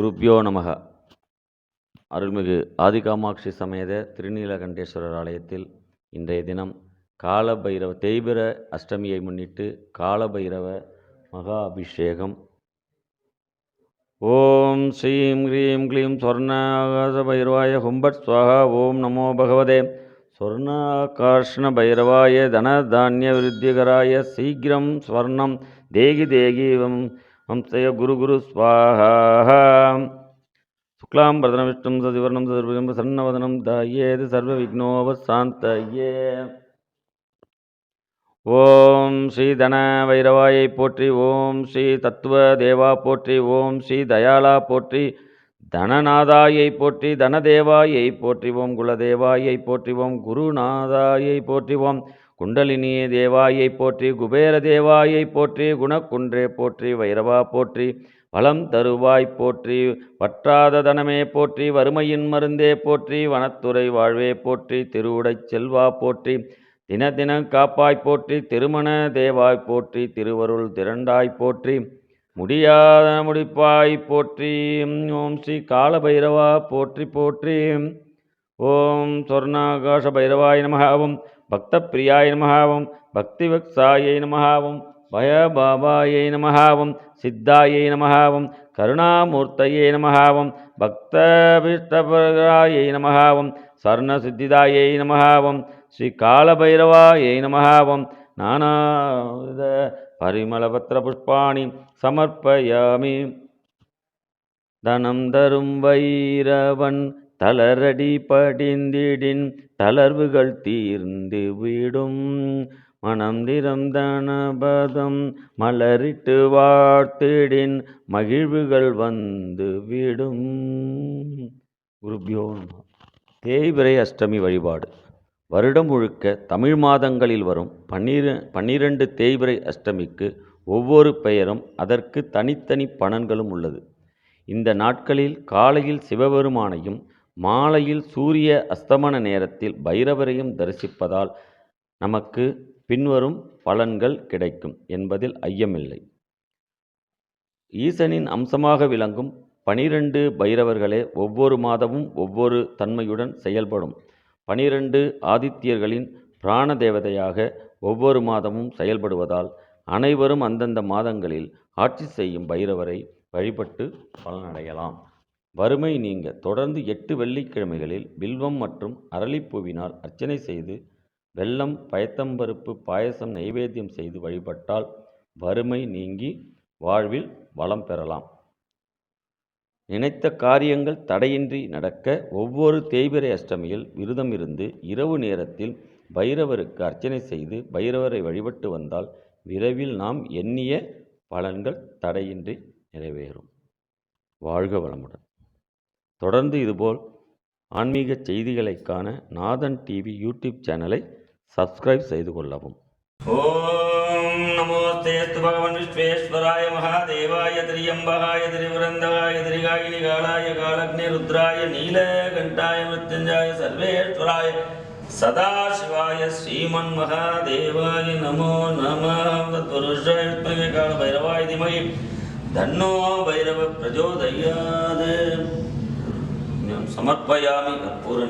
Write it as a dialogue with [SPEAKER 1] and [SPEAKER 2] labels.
[SPEAKER 1] குருப்பியோ நமக. அருள்மிகு ஆதிகாமாட்சி சமேத திருநீலகண்டேஸ்வரர் ஆலயத்தில் இன்றைய தினம் காலபைரவ தேய்பிர அஷ்டமியை முன்னிட்டு காலபைரவ மகா அபிஷேகம் ஓம் ஸ்ரீம் க்ரீம் க்ளீம் ஸ்வர்ணாகாச பைரவாய ஹும்பட் ஸ்வாஹா ஓம் நமோ பகவதே. ஸ்வர்ணாகார்ஷ்ண பைரவாய தனதானிய விருத்திகராய சீக்கிரம் ஸ்வர்ணம் தேகி தேகிவம் வம்சய குரு குரு ஸ்வாஹா. சுக்லாம் பிரதன விஷ்ணும் சதிவர்ணம் சதுர்புஜம் சன்னவதனம் தாயேது சர்வ விக்னோபசாந்தயே. ஓம் ஸ்ரீ தன வைரவாயை போற்றி ஓம் ஸ்ரீ தத்துவ தேவா போற்றி ஓம் ஸ்ரீ தயாளா போற்றி தனநாதாயை போற்றி தனதேவாயை போற்றிவோம் குலதேவாயை போற்றிவோம் குருநாதாயை போற்றிவோம் குண்டலினி தேவாயை போற்றி குபேர தேவாயை போற்றி குணக்குன்றே போற்றி வைரவா போற்றி வளம் தருவாய் போற்றி வற்றாத தனமே போற்றி வறுமையின் மருந்தே போற்றி வனத்துறை வாழ்வே போற்றி திருவுடைச் செல்வா போற்றி தின தின காப்பாய் போற்றி திருமண தேவாய் போற்றி திருவருள் திரண்டாய் போற்றி முடியாத முடிப்பாய் போற்றி ஓம் ஸ்ரீ காலபைரவா போற்றி போற்றி. ஓம் சொர்ணாகாஷ பைரவாய நமகாவும் பக்த பிரியாய நமகாவும் பக்தி வக்ஸாயை நமகாவும் பயபாபாயை நமகாவும் சித்தாயை நமகாவும் கருணாமூர்த்தையே நமகாவும் பக்தபிஷ்டபராயை நமகாவும் சர்ணசித்திதாயை நமகாவும் ஸ்ரீ காலபைரவாயை நமகாவும் நானாவித பரிமளபத்திர புஷ்பாணி சமர்ப்பயாமி. தனம் தரும் வைரவன் தளரடி படிந்திடின் தளர்வுகள் தீர்ந்து விடும். மனம் திறந்தனபதம் மலரிட்டு வாழ்த்திடின் மகிழ்வுகள் வந்து விடும். குருபியோ தேய்பிரை அஷ்டமி வழிபாடு. வருடம் முழுக்க தமிழ் மாதங்களில் வரும் பன்னிர பன்னிரண்டு தேய்பிரை அஷ்டமிக்கு ஒவ்வொரு பெயரும் அதற்கு தனித்தனி பலன்களும் உள்ளது. இந்த நாட்களில் காலையில் சிவபெருமானையும் மாலையில் சூரிய அஸ்தமன நேரத்தில் பைரவரையும் தரிசிப்பதால் நமக்கு பின்வரும் பலன்கள் கிடைக்கும் என்பதில் ஐயமில்லை. ஈசனின் அம்சமாக விளங்கும் பனிரெண்டு பைரவர்களே ஒவ்வொரு மாதமும் ஒவ்வொரு தன்மையுடன் செயல்படும். பனிரெண்டு ஆதித்யர்களின் பிராண தேவதையாக ஒவ்வொரு மாதமும் செயல்படுவதால் அனைவரும் அந்தந்த மாதங்களில் ஆட்சி செய்யும் பைரவரை வழிபட்டு பலனடையலாம். வறுமை நீங்க. தொடர்ந்து எட்டு வெள்ளிக்கிழமைகளில் வில்வம் மற்றும் அரளிப்பூவினால் அர்ச்சனை செய்து வெல்லம் பயத்தம்பருப்பு பாயசம் நைவேத்தியம் செய்து வழிபட்டால் வறுமை நீங்கி வாழ்வில் வளம் பெறலாம். நினைத்த காரியங்கள் தடையின்றி நடக்க ஒவ்வொரு தேய்பிரை அஷ்டமியில் விரதம் இருந்து இரவு நேரத்தில் பைரவருக்கு அர்ச்சனை செய்து பைரவரை வழிபட்டு வந்தால் விரைவில் நாம் எண்ணிய பலன்கள் தடையின்றி நிறைவேறும். வாழ்க வளமுடன். தொடர்ந்து இதுபோல் ஆன்மீக செய்திகளை காண நாதன் டிவி யூடியூப் சேனலை சப்ஸ்கிரைப் செய்து கொள்ளவும்.
[SPEAKER 2] ஓம் நமோஸ்தேஸ்து பகவன் விஸ்வேஸ்வராய மகாதேவாய திரியம்பகாய திரிவரந்தகாய திரிகாயினி காலாய காலக்னி ருத்ராய நீலகண்டாய மிருத்யுஞ்சாய சர்வேஸ்வராய சதாசிவாய ஸ்ரீமன் மகாதேவாய நமோ நம. தத்புருஷாய வித்மகே கால தன்னோ பைரவ பிரஜோதயாது. புண்ணியம் சமர்ப்பயாமி கற்பூர